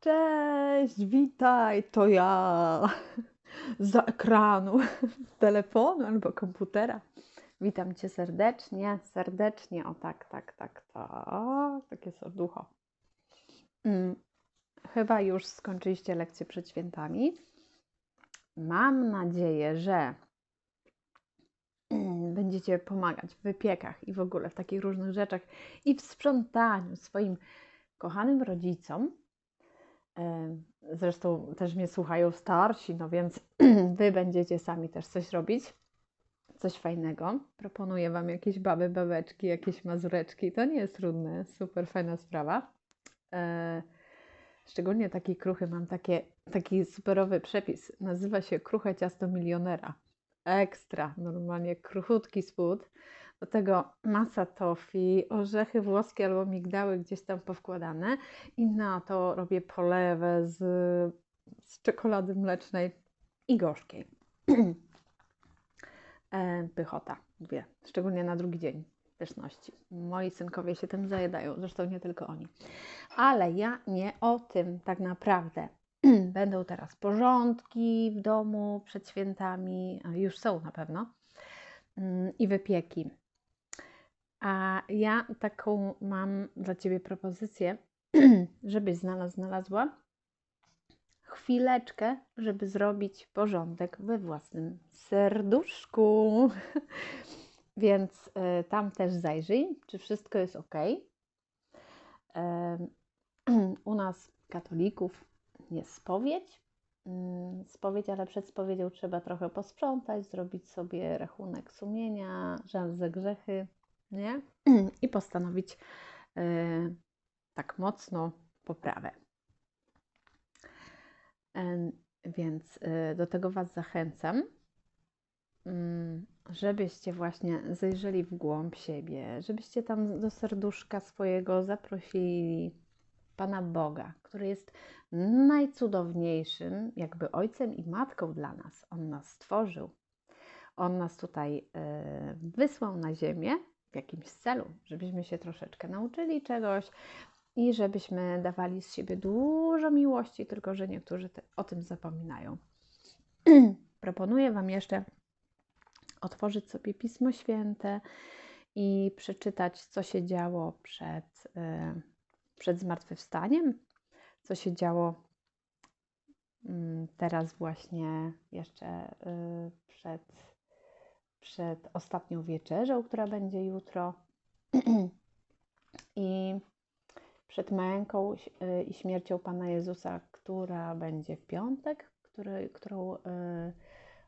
Cześć, witaj, to ja za ekranu telefonu albo komputera. Witam Cię serdecznie, serdecznie, o tak, tak, tak, tak, takie serducho. Mm, chyba już skończyliście lekcję przed świętami. Mam nadzieję, że będziecie pomagać w wypiekach i w ogóle w takich różnych rzeczach i w sprzątaniu swoim kochanym rodzicom. Zresztą też mnie słuchają starsi, no więc wy będziecie sami też coś robić, coś fajnego. Proponuję wam jakieś baby, babeczki, jakieś mazureczki. To nie jest trudne, super fajna sprawa. E, szczególnie taki kruchy, mam takie, taki superowy przepis. Nazywa się kruche ciasto milionera. Ekstra, normalnie kruchutki spód. Do tego masa tofi, orzechy włoskie albo migdały gdzieś tam powkładane i na to robię polewę z, z czekolady mlecznej i gorzkiej. E, pychota, mówię, szczególnie na drugi dzień pyszności. Moi synkowie się tym zajadają, zresztą nie tylko oni. Ale ja nie o tym tak naprawdę. Będą teraz porządki w domu przed świętami, już są na pewno, mm, i wypieki. A ja taką mam dla Ciebie propozycję, żebyś znalazł, znalazła chwileczkę, żeby zrobić porządek we własnym serduszku. Więc y, tam też zajrzyj, czy wszystko jest ok. Y, u nas, katolików, jest spowiedź. Y, spowiedź, ale przed spowiedzią trzeba trochę posprzątać, zrobić sobie rachunek sumienia, żal za grzechy nie? I postanowić yy, tak mocno poprawę. Więc yy, do tego Was zachęcam, mm, żebyście właśnie zajrzeli w głąb siebie, żebyście tam do serduszka swojego zaprosili Pana Boga, który jest najcudowniejszym, jakby ojcem i matką dla nas. On nas stworzył. On nas tutaj wysłał na ziemię, w jakimś celu, żebyśmy się troszeczkę nauczyli czegoś i żebyśmy dawali z siebie dużo miłości, tylko że niektórzy te, o tym zapominają. Proponuję Wam jeszcze otworzyć sobie Pismo Święte i przeczytać, co się działo przed, yy, przed zmartwychwstaniem, co się działo yy, teraz właśnie jeszcze yy, przed przed ostatnią wieczerzą, która będzie jutro i przed męką y, i śmiercią Pana Jezusa, która będzie w piątek, który, którą y,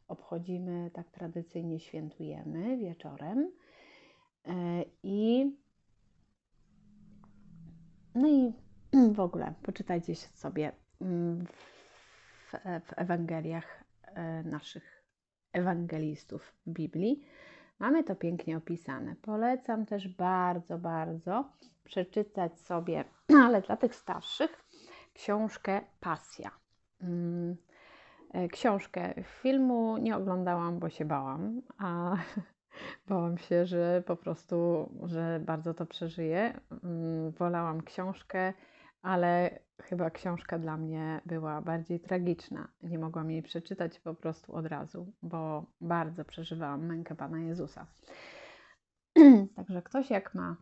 obchodzimy tak tradycyjnie, świętujemy wieczorem. Y, I no i w ogóle poczytajcie sobie mm, w, w Ewangeliach naszych ewangelistów w Biblii. Mamy to pięknie opisane. Polecam też bardzo, bardzo przeczytać sobie, ale dla tych starszych, książkę Pasja. Mm, e, książkę filmu nie oglądałam, bo się bałam, a bałam się, że po prostu, że bardzo to przeżyję. Mm, wolałam książkę ale chyba książka dla mnie była bardziej tragiczna. Nie mogłam jej przeczytać po prostu od razu, bo bardzo przeżywałam mękę Pana Jezusa. Także ktoś jak ma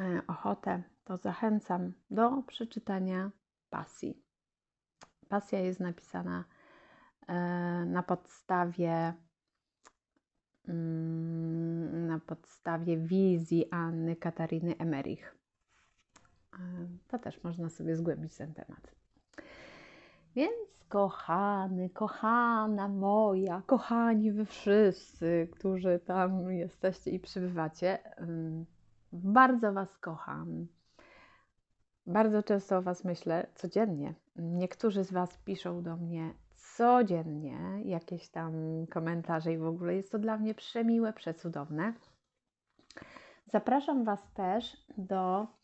e, ochotę, to zachęcam do przeczytania pasji. Pasja jest napisana e, na podstawie mm, na podstawie wizji Anny Katariny Emerich. To też można sobie zgłębić ten temat. Więc kochany, kochana moja, kochani wy wszyscy, którzy tam jesteście i przybywacie, bardzo Was kocham. Bardzo często o Was myślę codziennie. Niektórzy z Was piszą do mnie codziennie jakieś tam komentarze i w ogóle jest to dla mnie przemiłe, przecudowne. Zapraszam Was też do E,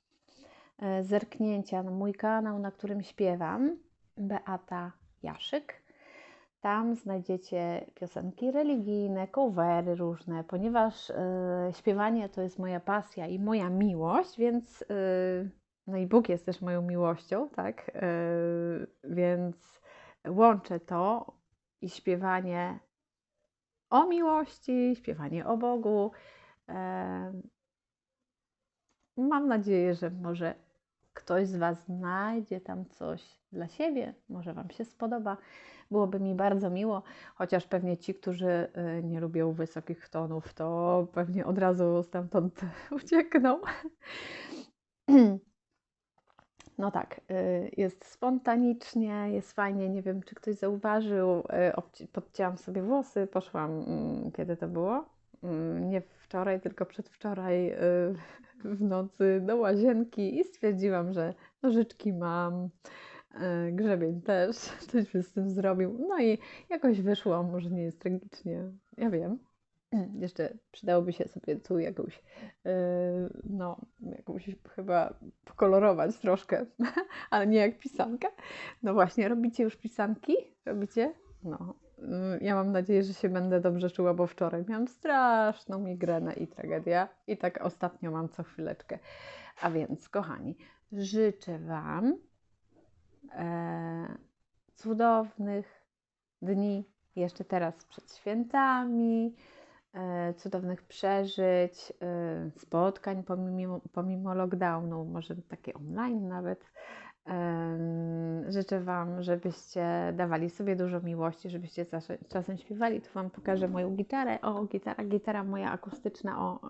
zerknięcia na mój kanał, na którym śpiewam, Beata Jaszyk. Tam znajdziecie piosenki religijne, covery różne, ponieważ y, śpiewanie to jest moja pasja i moja miłość, więc y, no i Bóg jest też moją miłością, tak? Yy, więc łączę to i śpiewanie o miłości, śpiewanie o Bogu. Mam nadzieję, że może ktoś z Was znajdzie tam coś dla siebie, może Wam się spodoba. Byłoby mi bardzo miło, chociaż pewnie ci, którzy y, nie lubią wysokich tonów, to pewnie od razu stamtąd uciekną. No tak, y, jest spontanicznie, jest fajnie. Nie wiem, czy ktoś zauważył. y, Podcięłam sobie włosy, poszłam, mm, kiedy to było? Mm, Nie wczoraj, tylko przedwczoraj w nocy do łazienki i stwierdziłam, że nożyczki mam, y, grzebień też, coś by z tym zrobił. No i jakoś wyszło, może nie jest tragicznie, ja wiem. Jeszcze przydałoby się sobie tu jakąś, yy, no, jakąś chyba pokolorować troszkę, ale nie jak pisankę. No właśnie, robicie już pisanki? Robicie? No, ja mam nadzieję, że się będę dobrze czuła, bo wczoraj miałam straszną migrenę i tragedię i tak ostatnio mam co chwileczkę. A więc, kochani, życzę Wam e, cudownych dni jeszcze teraz przed świętami, e, cudownych przeżyć, e, spotkań pomimo, pomimo lockdownu, może takie online nawet. Życzę Wam, żebyście dawali sobie dużo miłości, żebyście czasem, śpiewali. Tu Wam pokażę moją gitarę. O, gitara, gitara moja akustyczna. O,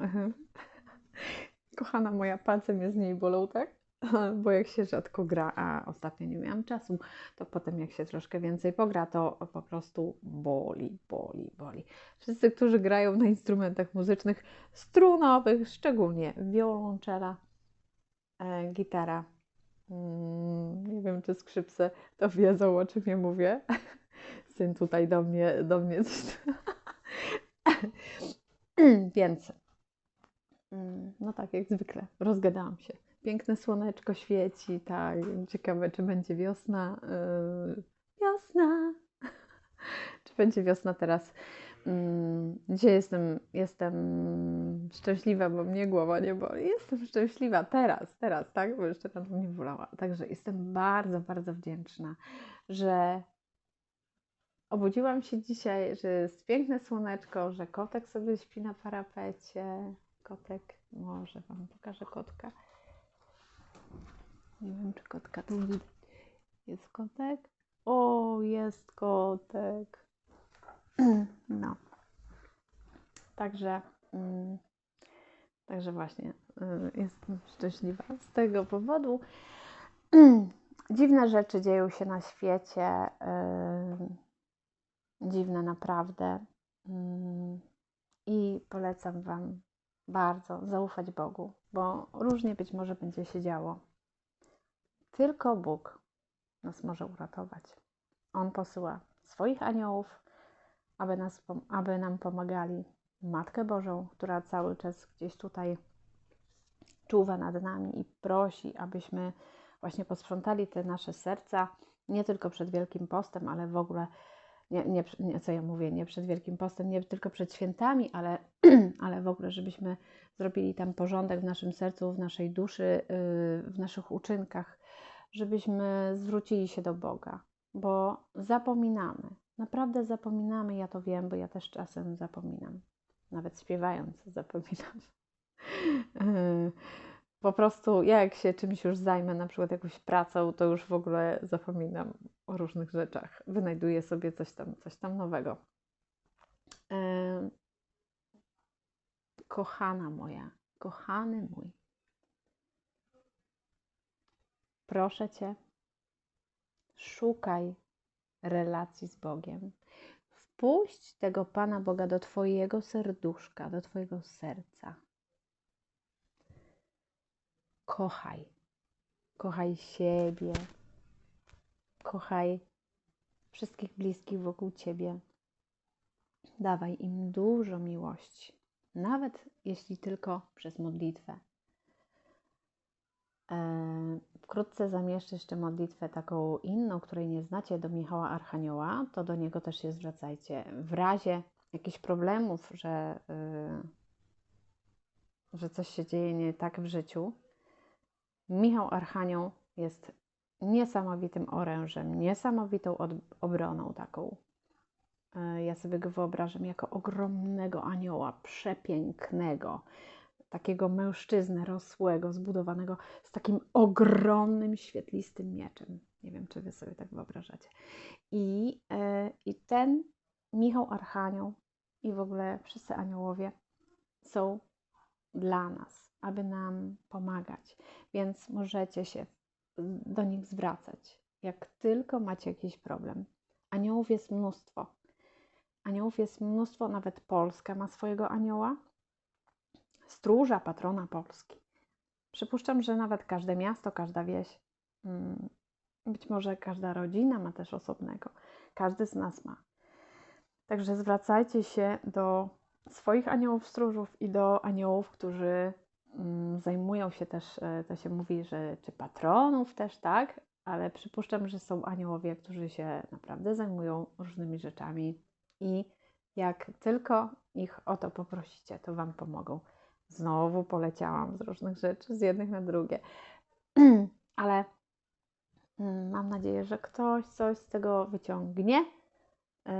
kochana moja, palce mnie z niej bolą, tak? Bo jak się rzadko gra, a ostatnio nie miałam czasu, to potem jak się troszkę więcej pogra, to po prostu boli, boli, boli. Wszyscy, którzy grają na instrumentach muzycznych strunowych, szczególnie wiolonczela, e, gitara, nie wiem czy skrzypce, to wiedzą o czym ja mówię. Syn tutaj do mnie, do mnie coś... Więc, mm, no tak jak zwykle, rozgadałam się. Piękne słoneczko świeci, tak. Ciekawe, czy będzie wiosna. Yy, wiosna! czy będzie wiosna teraz? Mm, Dzisiaj jestem, jestem szczęśliwa, bo mnie głowa nie boli. Jestem szczęśliwa teraz, teraz, tak? Bo jeszcze rano mnie bolała. Także jestem bardzo, bardzo wdzięczna, że obudziłam się dzisiaj, że jest piękne słoneczko, że kotek sobie śpi na parapecie. Kotek, może Wam pokażę kotka. Nie wiem, czy kotka tu widać. Jest kotek? O, jest kotek. No. Także, mm, także właśnie y, jestem szczęśliwa z tego powodu. Dziwne rzeczy dzieją się na świecie. y, Dziwne naprawdę. Mm, I polecam Wam bardzo zaufać Bogu, bo różnie być może będzie się działo. Tylko Bóg nas może uratować. On posyła swoich aniołów, aby, nas, aby nam pomagali. Matkę Bożą, która cały czas gdzieś tutaj czuwa nad nami i prosi, abyśmy właśnie posprzątali te nasze serca, nie tylko przed Wielkim Postem, ale w ogóle, nie, nie, nie co ja mówię, nie przed Wielkim Postem, nie tylko przed świętami, ale, ale w ogóle, żebyśmy zrobili tam porządek w naszym sercu, w naszej duszy, yy, w naszych uczynkach, żebyśmy zwrócili się do Boga, bo zapominamy, naprawdę zapominamy, ja to wiem, bo ja też czasem zapominam, nawet śpiewając zapominam. Yy, Po prostu ja jak się czymś już zajmę, na przykład jakąś pracą, to już w ogóle zapominam o różnych rzeczach. Wynajduję sobie coś tam, coś tam nowego. Yy, Kochana moja, kochany mój, proszę Cię, szukaj relacji z Bogiem. Wpuść tego Pana Boga do Twojego serduszka, do Twojego serca. Kochaj. Kochaj siebie. Kochaj wszystkich bliskich wokół Ciebie. Dawaj im dużo miłości, nawet jeśli tylko przez modlitwę. E, Wkrótce zamieszczę jeszcze modlitwę taką inną, której nie znacie, do Michała Archanioła, to do niego też się zwracajcie. W razie jakichś problemów, że, yy, że coś się dzieje nie tak w życiu, Michał Archanioł jest niesamowitym orężem, niesamowitą obroną taką. E, ja sobie go wyobrażam jako ogromnego anioła, przepięknego, takiego mężczyznę rosłego, zbudowanego z takim ogromnym, świetlistym mieczem. Nie wiem, czy wy sobie tak wyobrażacie. I, yy, i ten Michał Archanioł i w ogóle wszyscy aniołowie są dla nas, aby nam pomagać. Więc możecie się do nich zwracać, jak tylko macie jakiś problem. Aniołów jest mnóstwo. Aniołów jest mnóstwo, nawet Polska ma swojego anioła, stróża, patrona Polski. Przypuszczam, że nawet każde miasto, każda wieś, mm, być może każda rodzina ma też osobnego. Każdy z nas ma. Także zwracajcie się do swoich aniołów stróżów i do aniołów, którzy mm, zajmują się też, e, to się mówi, że czy patronów też, tak? Ale przypuszczam, że są aniołowie, którzy się naprawdę zajmują różnymi rzeczami i jak tylko ich o to poprosicie, to Wam pomogą. Znowu poleciałam z różnych rzeczy, z jednych na drugie. Ale mm, mam nadzieję, że ktoś coś z tego wyciągnie. Yy,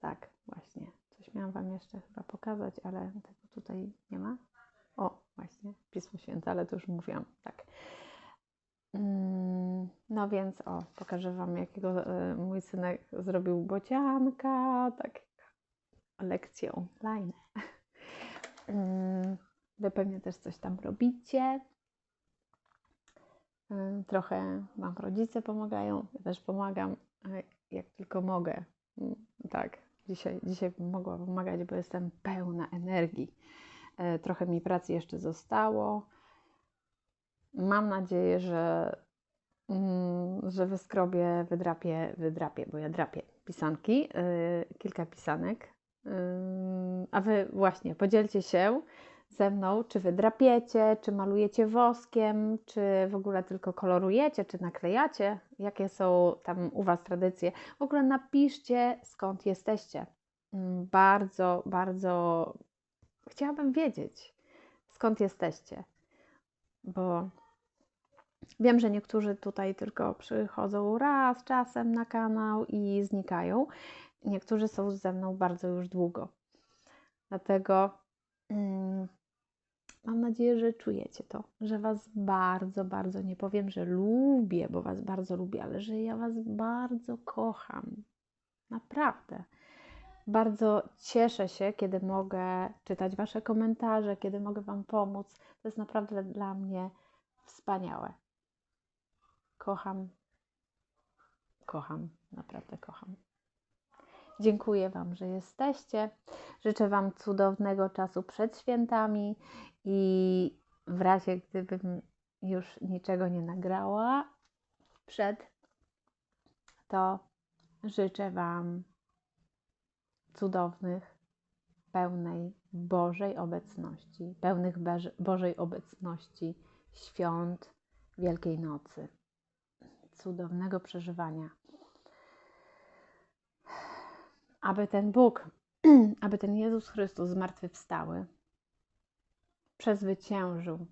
tak, właśnie. Coś miałam Wam jeszcze chyba pokazać, ale tego tutaj nie ma. O, właśnie, Pismo Święte, ale to już mówiłam, tak. Mm, no więc, o, pokażę Wam, jakiego y, mój synek zrobił bocianka, tak, lekcję online. Wy pewnie też coś tam robicie. Trochę Wam rodzice pomagają, ja też pomagam, jak tylko mogę. Mm, tak, dzisiaj, dzisiaj mogła pomagać, bo jestem pełna energii. E, trochę mi pracy jeszcze zostało. Mam nadzieję, że, mm, że wyskrobię, wydrapię, wydrapię, bo ja drapię pisanki, e, kilka pisanek. A wy właśnie podzielcie się ze mną, czy wy drapiecie, czy malujecie woskiem, czy w ogóle tylko kolorujecie, czy naklejacie, jakie są tam u Was tradycje. W ogóle napiszcie, skąd jesteście. Bardzo, bardzo chciałabym wiedzieć, skąd jesteście, bo wiem, że niektórzy tutaj tylko przychodzą raz czasem na kanał i znikają. Niektórzy są ze mną bardzo już długo. Dlatego mm, mam nadzieję, że czujecie to, że Was bardzo, bardzo nie powiem, że lubię, bo Was bardzo lubię, ale że ja Was bardzo kocham. Naprawdę. Bardzo cieszę się, kiedy mogę czytać Wasze komentarze, kiedy mogę Wam pomóc. To jest naprawdę dla mnie wspaniałe. Kocham, kocham, naprawdę kocham. Dziękuję Wam, że jesteście. Życzę Wam cudownego czasu przed świętami i w razie gdybym już niczego nie nagrała przed, to życzę Wam cudownych, pełnej Bożej obecności, pełnych Bożej obecności świąt Wielkiej Nocy, cudownego przeżywania. Aby ten Bóg, aby ten Jezus Chrystus zmartwychwstały, przezwyciężył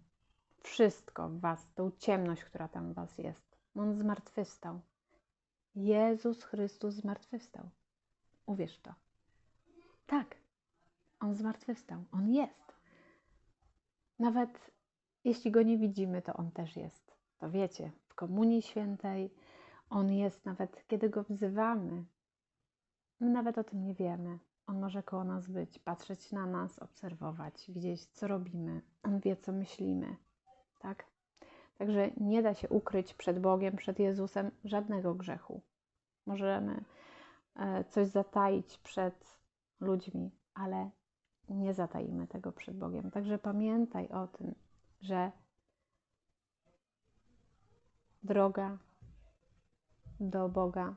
wszystko w Was, tą ciemność, która tam w Was jest. On zmartwychwstał. Jezus Chrystus zmartwychwstał. Uwierz to. Tak, On zmartwychwstał. On jest. Nawet jeśli Go nie widzimy, to On też jest. To wiecie, w Komunii Świętej On jest nawet, kiedy Go wzywamy. My nawet o tym nie wiemy. On może koło nas być, patrzeć na nas, obserwować, widzieć, co robimy. On wie, co myślimy. Tak? Także nie da się ukryć przed Bogiem, przed Jezusem żadnego grzechu. Możemy e, coś zataić przed ludźmi, ale nie zatajimy tego przed Bogiem. Także pamiętaj o tym, że droga do Boga,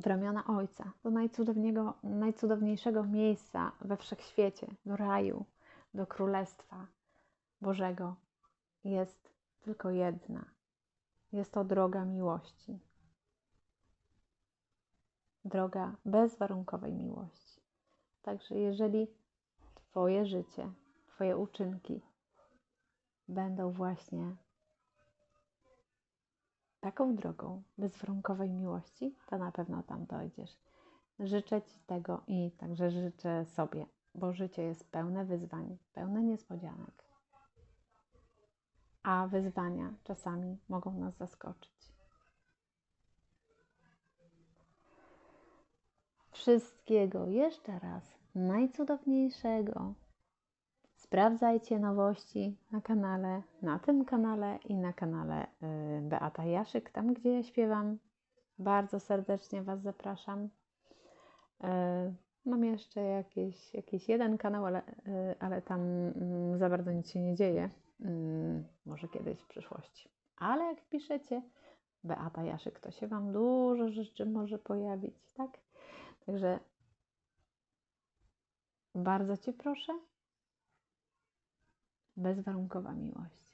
w ramiona Ojca, do najcudowniejszego miejsca we wszechświecie, do raju, do Królestwa Bożego, jest tylko jedna. Jest to droga miłości droga bezwarunkowej miłości. Także jeżeli Twoje życie, Twoje uczynki będą właśnie taką drogą bezwarunkowej miłości, to na pewno tam dojdziesz. Życzę Ci tego i także życzę sobie, bo życie jest pełne wyzwań, pełne niespodzianek. A wyzwania czasami mogą nas zaskoczyć. Wszystkiego jeszcze raz najcudowniejszego. Sprawdzajcie nowości na kanale, na tym kanale i na kanale y, Beata Jaszyk, tam gdzie ja śpiewam. Bardzo serdecznie Was zapraszam. Y, mam jeszcze jakiś, jakiś jeden kanał, ale, y, ale tam mm, za bardzo nic się nie dzieje. Mm, może kiedyś w przyszłości. Ale jak piszecie Beata Jaszyk, to się Wam dużo rzeczy może pojawić, tak? Także bardzo Cię proszę, bezwarunkowa miłość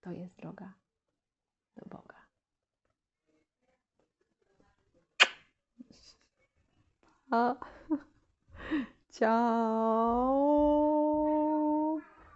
to jest droga do Boga. O. Ciao.